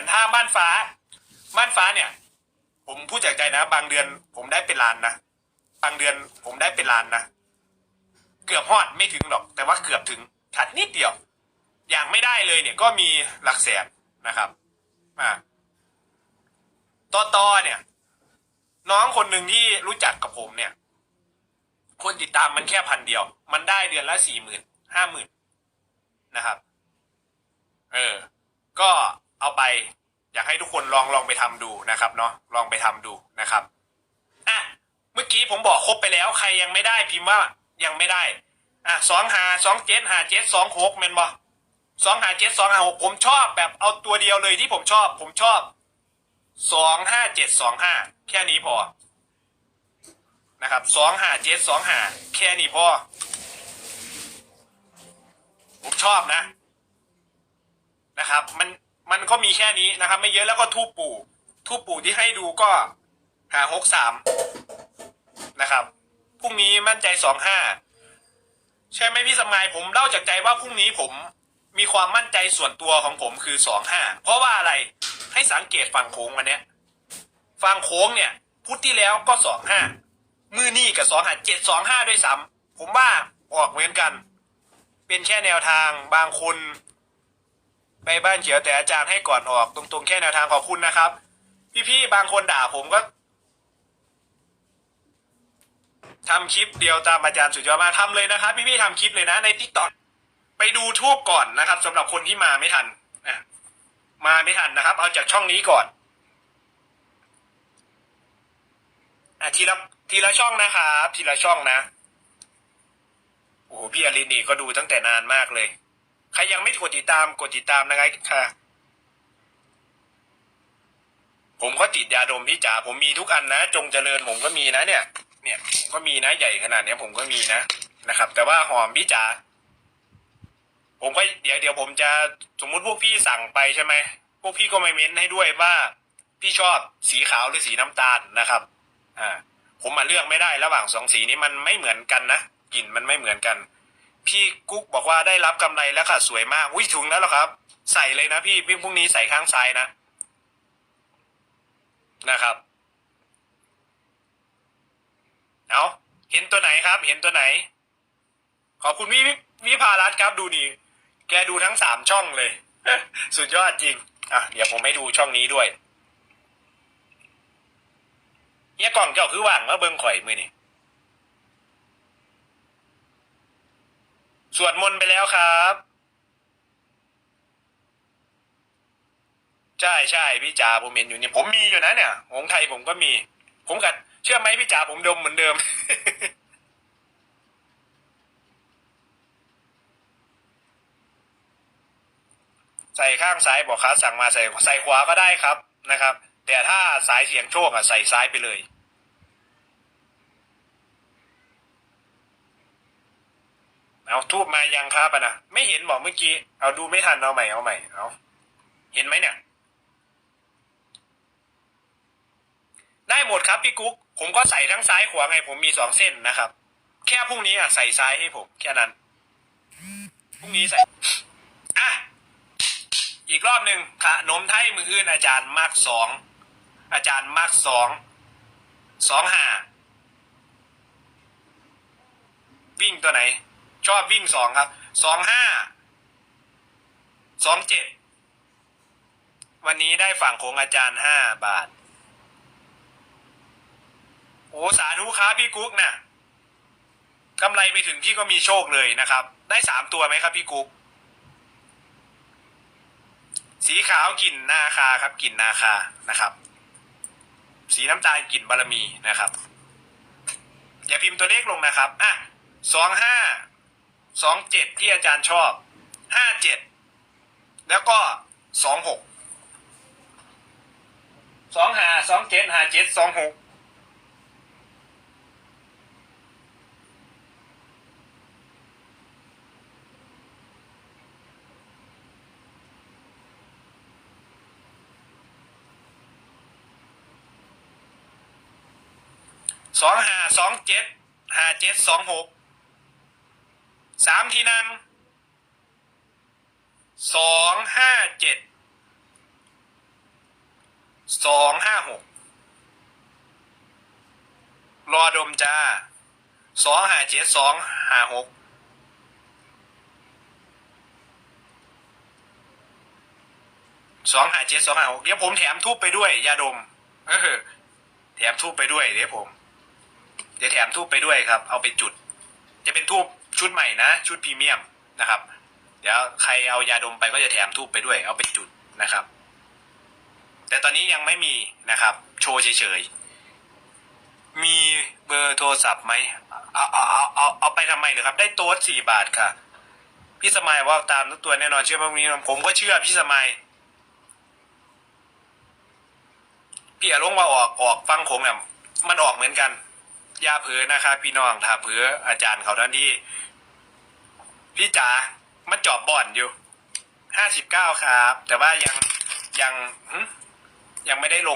อนถ้าบ้านฟ้าบ้านฟ้าเนี่ย ผมพูดจากใจนะ บางเดือนผมได้เป็นล้านนะบางเดือนผมได้เป็นล้านนะเกือบฮอดไม่ถึงหรอก แต่ว่าเกือบถึงขาดนิดเดียว อย่างไม่ได้เลยเนี่ยก็มีหลักแสนนะครับอ่าต่อต่อเนี่ย น้องคนหนึ่งที่รู้จักกับผมเนี่ย คนติดตามมันแค่พันเดียว มันได้เดือนละสี่หมื่นห้าหมื่นนะครับ เออ ก็เอาไป อยากให้ทุกคนลองลองไปทำดูนะครับเนาะลองไปทำดูนะครับอะเมื่อกี้ผมบอกครบไปแล้วใครยังไม่ได้พิมพ์ว่ายังไม่ได้อะสองหาสองเจ็ดหาเจ็ดสองหกเมนบอสองหาเจ็ดสองหาหกผมชอบแบบเอาตัวเดียวเลยที่ผมชอบ ผมชอบสองห้าเจ็ดสองห้าแค่นี้พอนะครับสองหาเจ็ดสองหาแค่นี้พอผมชอบนะ นะครับ มัน มันก็มีแค่นี้นะครับ ไม่เยอะแล้วก็ทูบปู่ ทูบปู่ที่ให้ดูก็หาหกสามนะครับพรุ่งนี้มั่นใจสองห้าใช่ไหมพี่สมัยผมเล่าจากใจว่าพรุ่งนี้ผมมีความมั่นใจส่วนตัวของผมคือสองห้าเพราะว่าอะไรให้สังเกตฝั่งโค้งวันเนี้ยฝั่งโค้งเนี่ย พุธที่แล้วก็สองห้ามือนี่กับสองห้าเจ็ดสองห้าด้วยซ้ำผมว่าออกเหมือนกัน เป็นแค่แนวทางบางคน ไปบ้านเขียวแต่อาจารย์ให้ก่อนออก ตรงๆแค่แนวทางขอบคุณนะครับ พี่ๆบางคนด่าผมก็ทำคลิปเดียวตามอาจารย์สุดยอดมากทำเลยนะครับ พี่ๆทำคลิปเลยนะ ในทิกตอกไปดูทูบก่อนนะครับสำหรับคนที่มาไม่ทันมาไม่ทันนะครับ เอาจากช่องนี้ก่อนอทีละทีละช่องนะครับทีละช่องนะโอ้โหพี่อลินนี่ก็ดูตั้งแต่นานมากเลย ใครยังไม่กดติดตามกดติดตามนะครับค่ะ ผมก็ติดยาดมพี่จ๋าผมมีทุกอันนะ จงเจริญผมก็มีนะเนี่ย เนี่ยผมก็มีนะใหญ่ขนาดเนี้ยผมก็มีนะนะครับ แต่ว่าหอมพี่จ๋าผมก็เดี๋ยวเดี๋ยวผมจะสมมุติพวกพี่สั่งไปใช่ไหมพวกพี่ก็ไมาเม้นให้ด้วยว่า พี่ชอบสีขาวหรือสีน้ำตาลนะครับ อ่า ผมมาเลือกไม่ได้ระหว่างสองสีนี้มันไม่เหมือนกันนะกลิ่นมันไม่เหมือนกัน พี่กุ๊กบอกว่าได้รับกำไรแล้วค่ะสวยมาก อุ้ยถุงแล้วหรอครับ ใส่เลยนะพี่พี่พรุ่งนี้ใส่ข้างซ้ายนะ นะครับ เอาเห็นตัวไหนครับ เห็นตัวไหน ขอบคุณพี่วิภารัตครับดูนี่แกดูทั้งสามช่องเลย สุดยอดจริง อะ เดี๋ยวผมให้ดูช่องนี้ด้วยเนี่ยกล่องเจ้าคือว่างมื่อเบิ้งข่อยมือนี่ วดมนต์ไปแล้วครับ ใช่ใช่พี่จ๋าผมเห็นอยู่เนี่ยผมมีอยู่นะเนี่ยของไทยผมก็มี ผมกัดเชื่อไหมพี่จ๋าผมดมเหมือนเดิม ใส่ข้างซ้ายบอกครับสั่งมาใส่ใส่ขวาก็ได้ครับนะครับ แต่ถ้าสายเสียงโชคอะใส่ซ้ายไปเลย เอาทูบมายังครับอะนะไม่เห็นบอกเมื่อกี้ เอาดูไม่ทันเอาใหม่เอาใหม่เอาเห็นไหมเนี่ย ได้หมดครับพี่กุ๊กผมก็ใส่ทั้งซ้ายขวาไง ผมมีสองเส้นนะครับ แค่พรุ่งนี้อะใส่ซ้ายให้ผมแค่นั้นพรุ่งนี้ใส่อะอีกรอบหนึ่งขนมไทยมืออื่นอาจารย์มากสองอาจารย์มากสองสองห้าวิ่งตัวไหน ชอบวิ่งสองครับสองห้าสองเจ็ดวันนี้ได้ฝั่งของอาจารย์ห้าบาท โอ้สาธุครับพี่กุ๊กนะ่ะกำไรไปถึงพี่ก็มีโชคเลยนะครับ ได้สามตัวไหมครับพี่กุ๊กสีขาวกลิ่นนาคาครับกลิ่นนาคานะครับ สีน้ำตาลกลิ่นบารมีนะครับ อย่าพิมพ์ตัวเลขลงนะครับอะสองห้า สองเจ็ดที่อาจารย์ชอบห้าเจ็ดแล้วก็สองหกสองห้าสองเจ็ดห้าเจ็ดสองหกสองห้าสองเจ็ดห้าเจ็ดสองหก สามทีนั่งสองห้าเจ็ดสองห้าหกรอดมจ้าสองห้าเจ็ดสองห้าหกสองห้าเจ็ดสองห้าหกเดี๋ยวผมแถมทูบไปด้วยยาดมเออแถมทูบไปด้วยเดี๋ยวผม เดี๋ยวแถมทูบไปด้วยครับ เอาไปจุด จะเป็นทูบ ชุดใหม่นะ ชุดพรีเมียมนะครับ เดี๋ยวใครเอายาดมไปก็จะแถมทูบไปด้วย เอาไปจุดนะครับ แต่ตอนนี้ยังไม่มีนะครับ โชว์เฉยๆ มีเบอร์โทรศัพท์ไหมเอาเอาเอาเอาเอาไปทำไมเลยครับ ได้โต๊ดสี่บาทค่ะ พี่สมัยว่าตามทุกตัวแน่นอนเชื่อว่ามีผมก็เชื่อพี่สมัยพี่อาลงว่าออกออกฟังโขงเนี่ยมันออกเหมือนกัน ยาเผือนะครับพี่น้องถ้าเผืออาจารย์เขาท่านที่ พี่จ๋ามันจอบบ่อนอยู่ห้าสิบเก้าครับ แต่ว่ายังยังหึยังไม่ได้ลง